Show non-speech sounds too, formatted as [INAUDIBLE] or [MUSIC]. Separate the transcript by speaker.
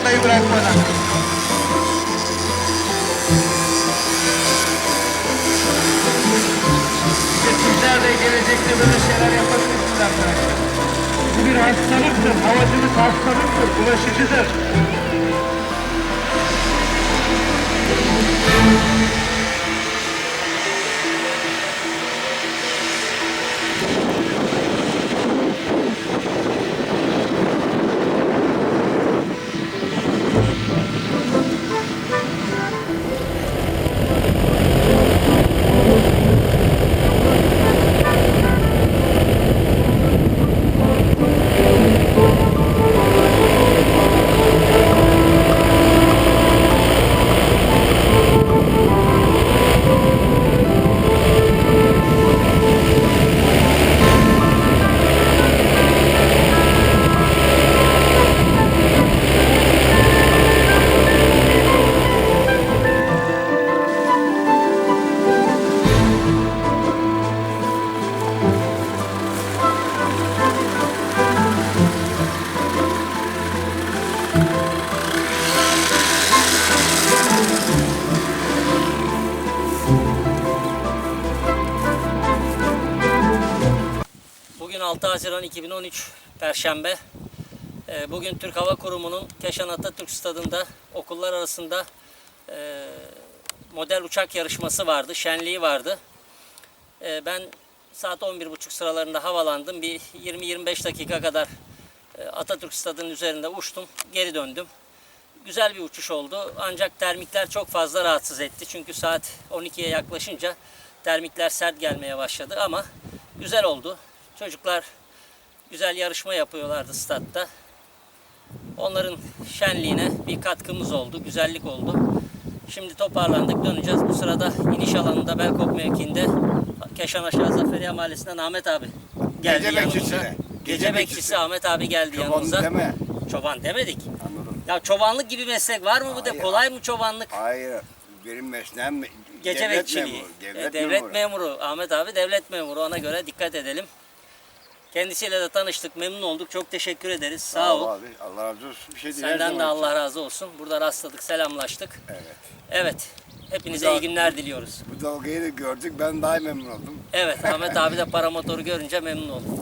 Speaker 1: Çantayı bırakmadan. İşte sizler gelecekte böyle şeyler yapabilirsiniz arkadaşlar. Bu bir hastalıktır, havacılık hastalıktır, bulaşıcıdır.
Speaker 2: 6 Haziran 2013 Perşembe. Ee, Bugün Türk Hava Kurumu'nun Keşan Atatürk Stadı'nda okullar arasında e, model uçak yarışması vardı, şenliği vardı. Ee, Ben saat 11.30 sıralarında havalandım. Bir 20-25 dakika kadar e, Atatürk Stadı'nın üzerinde uçtum, geri döndüm. Güzel bir uçuş oldu ancak termikler çok fazla rahatsız etti. Çünkü saat 12'ye yaklaşınca termikler sert gelmeye başladı ama güzel oldu. Çocuklar güzel yarışma yapıyorlardı statta. Onların şenliğine bir katkımız oldu, güzellik oldu. Şimdi toparlandık, döneceğiz. Bu sırada iniş alanında Belkop mevkiinde Keşan Aşağı Zaferiye Mahallesi'nden Ahmet abi geldi
Speaker 3: Gece
Speaker 2: yanımıza.
Speaker 3: bekçisi.
Speaker 2: Gece,
Speaker 3: Gece
Speaker 2: bekçisi. Ahmet abi geldi
Speaker 3: Çoban
Speaker 2: yanımıza.
Speaker 3: deme.
Speaker 2: Çoban demedik.
Speaker 3: Anladım.
Speaker 2: Ya çobanlık gibi meslek var mı bu da? Kolay mı çobanlık?
Speaker 3: Hayır. Benim mesleğim
Speaker 2: Gece
Speaker 3: devlet
Speaker 2: bekçiliği.
Speaker 3: memuru.
Speaker 2: E,
Speaker 3: Devlet,
Speaker 2: devlet
Speaker 3: memuru.
Speaker 2: memuru. Ahmet abi devlet memuru. Ona göre dikkat edelim. Kendisiyle de tanıştık. Memnun olduk. Çok teşekkür ederiz. Sağ ol.
Speaker 3: abi. Allah razı olsun. Bir şey değil.
Speaker 2: Senden de Allah razı olsun. Burada rastladık, selamlaştık.
Speaker 3: Evet.
Speaker 2: Evet. Hepinize
Speaker 3: Bu
Speaker 2: iyi günler diliyoruz.
Speaker 3: Bu dalgayı da gördük. Ben daha memnun oldum.
Speaker 2: Evet, Ahmet abi de [LAUGHS] paramotoru görünce memnun oldum.